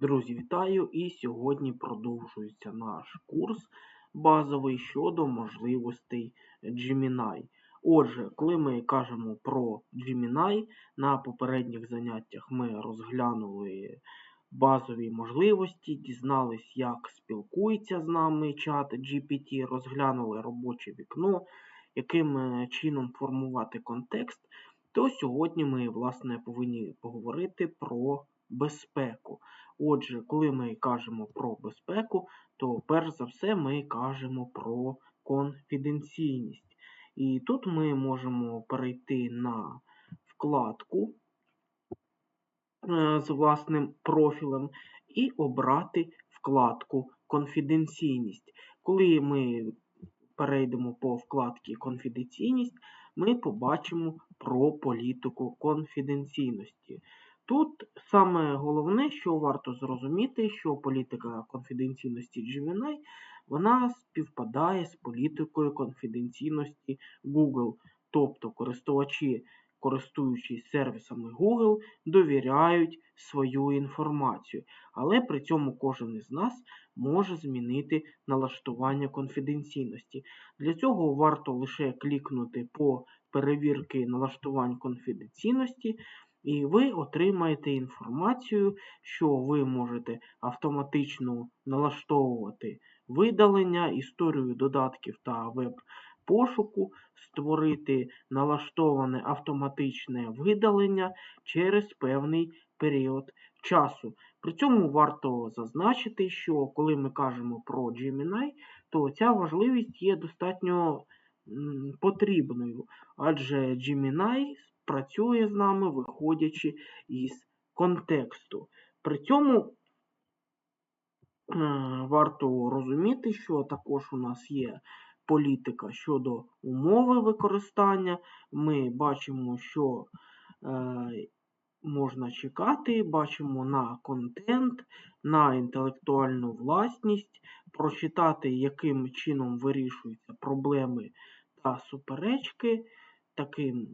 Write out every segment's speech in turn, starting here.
Друзі, вітаю! І сьогодні продовжується наш курс базовий щодо можливостей Gemini. Отже, коли ми кажемо про Gemini, на попередніх заняттях ми розглянули базові можливості, дізнались, як спілкується з нами чат GPT, розглянули робоче вікно, яким е, чином формувати контекст, то сьогодні ми, власне, повинні поговорити про безпеку. Отже, коли ми кажемо про безпеку, то перш за все ми кажемо про конфіденційність. І тут ми можемо перейти на вкладку е, з власним профілем і обрати вкладку Конфіденційність. Коли ми перейдемо по вкладці Конфіденційність, ми побачимо про політику конфіденційності. Тут саме головне, що варто зрозуміти, що політика конфіденційності Gemini, вона співпадає з політикою конфіденційності Google. Тобто користувачі, користуючись сервісами Google, довіряють свою інформацію. Але при цьому кожен із нас може змінити налаштування конфіденційності. Для цього варто лише клікнути по перевірки налаштувань конфіденційності. І ви отримаєте інформацію, що ви можете автоматично налаштовувати видалення, історію додатків та веб-пошуку, створити налаштоване автоматичне видалення через певний період часу. При цьому варто зазначити, що коли ми кажемо про Gemini, то ця важливість є достатньо потрібною, адже Gemini працює з нами, виходячи із контексту. При цьому е, варто розуміти, що також у нас є політика щодо умови використання. Ми бачимо, що е, можна чекати, бачимо на контент, на інтелектуальну власність, прочитати, яким чином вирішуються проблеми та суперечки. Таким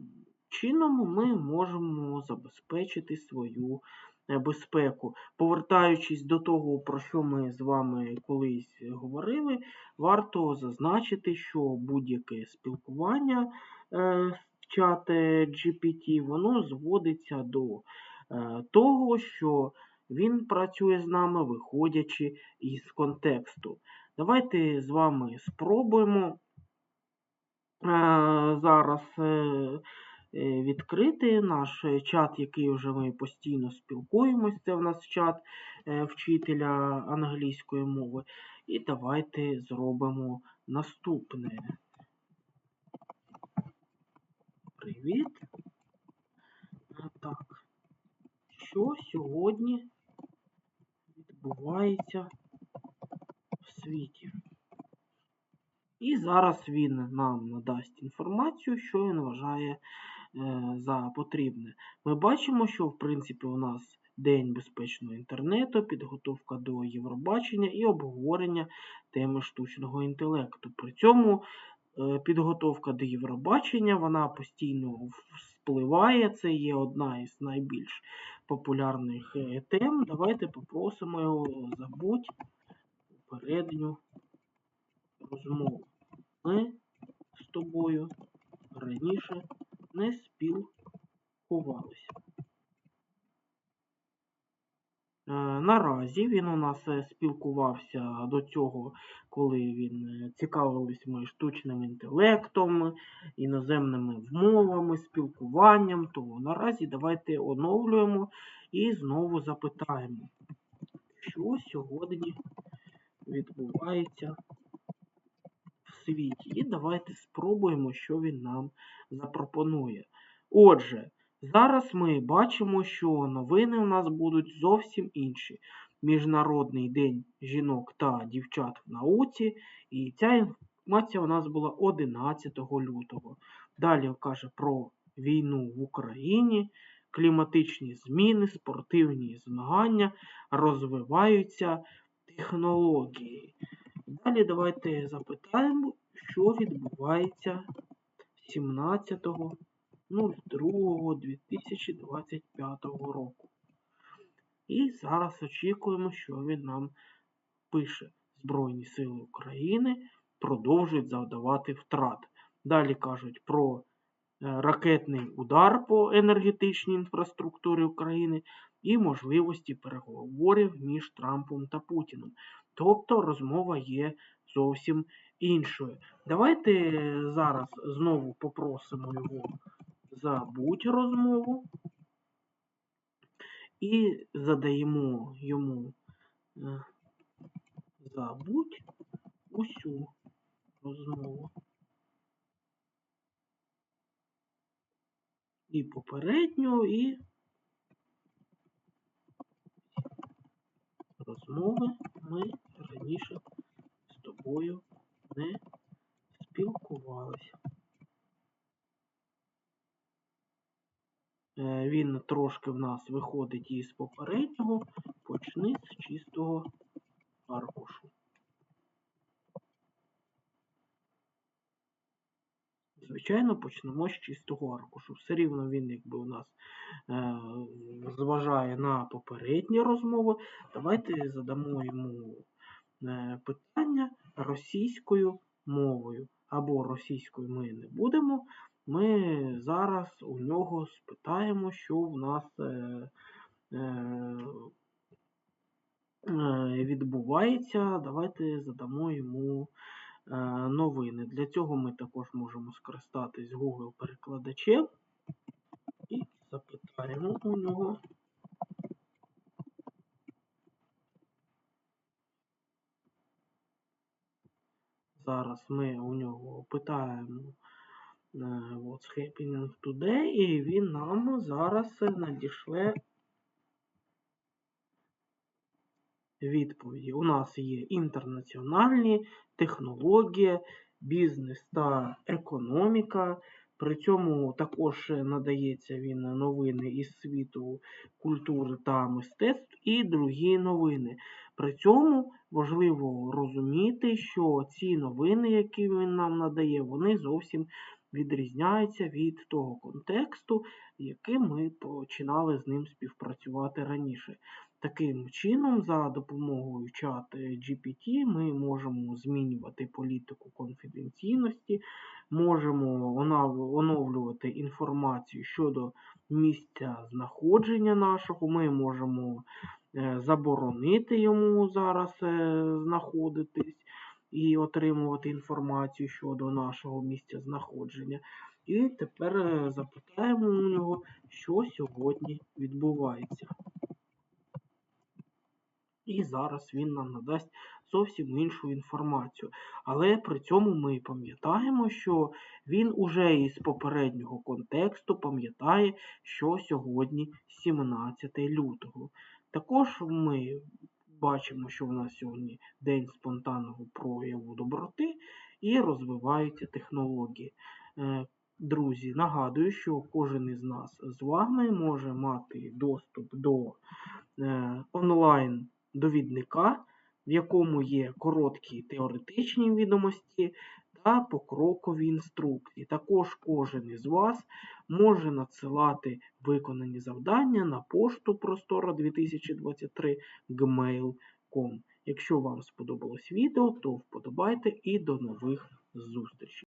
чином ми можемо забезпечити свою е, безпеку. Повертаючись до того, про що ми з вами колись говорили, варто зазначити, що будь-яке спілкування е, в чат GPT, воно зводиться до е, того, що він працює з нами, виходячи із контексту. Давайте з вами спробуємо зараз відкрити наш чат, який вже ми постійно спілкуємось. Це в нас чат е, вчителя англійської мови. І давайте зробимо наступне. Привіт. Так. Що сьогодні відбувається в світі? І зараз він нам надасть інформацію, що він вважає Е, за потрібне. Ми бачимо, що в принципі у нас День безпечного інтернету, підготовка до Євробачення і обговорення теми штучного інтелекту. При цьому е, підготовка до Євробачення вона постійно впливає. Це є одна із найбільш популярних е, тем. Давайте попросимо його забудь попередню розмову. Ми з тобою раніше не спілкувалися. Е, наразі він у нас е, спілкувався до цього, коли він е, цікавились ми штучним інтелектом, іноземними вмовами, спілкуванням. То наразі давайте оновлюємо і знову запитаємо, що сьогодні відбувається світі. І давайте спробуємо, що він нам запропонує. Отже, зараз ми бачимо, що новини у нас будуть зовсім інші. Міжнародний день жінок та дівчат в науці. І ця інформація у нас була 11 лютого. Далі каже про війну в Україні. Кліматичні зміни, спортивні змагання, розвиваються технології. Далі давайте запитаємо, що відбувається 17.02.2025 року. І зараз очікуємо, що він нам пише. Збройні Сили України продовжують завдавати втрат. Далі кажуть про е, ракетний удар по енергетичній інфраструктурі України і можливості переговорів між Трампом та Путіним. Тобто розмова є зовсім іншою. Давайте зараз знову попросимо його забудь розмову і задаємо йому е, забудь усю розмову. І попередню, і розмови ми раніше з тобою не спілкувалися. Е, він трошки в нас виходить із попереднього, почни з чистого аркушу. Звичайно, почнемо з чистого аркушу. Все рівно він, якби у нас е, зважає на попередні розмови. Давайте задамо йому е, питання російською мовою. Або російською ми не будемо. Ми зараз у нього спитаємо, що в нас е, е, е відбувається. Давайте задамо йому. Е, новини. Для цього ми також можемо скористатись Google перекладачем і запитаємо у нього. Зараз ми у нього питаємо е, What's happening today, і він нам зараз надішле відповіді. У нас є інтернаціональні технології, бізнес та економіка. При цьому також надається він новини із світу культури та мистецтв і другі новини. При цьому важливо розуміти, що ці новини, які він нам надає, вони зовсім відрізняються від того контексту, яким ми починали з ним співпрацювати раніше. Таким чином, за допомогою чат GPT ми можемо змінювати політику конфіденційності, можемо оновлювати інформацію щодо місця знаходження нашого, ми можемо е, заборонити йому зараз е, знаходитись і отримувати інформацію щодо нашого місця знаходження. І тепер е, запитаємо у нього, що сьогодні відбувається. І зараз він нам надасть зовсім іншу інформацію. Але при цьому ми пам'ятаємо, що він уже із попереднього контексту пам'ятає, що сьогодні 17 лютого. Також ми бачимо, що в нас сьогодні день спонтанного прояву доброти і розвиваються технології. Е, друзі, нагадую, що кожен із нас з вами може мати доступ до е, онлайн довідника, в якому є короткі теоретичні відомості та покрокові інструкції. Також кожен із вас може надсилати виконані завдання на пошту простора 2023 gmail.com. Якщо вам сподобалось відео, то вподобайте і до нових зустрічей.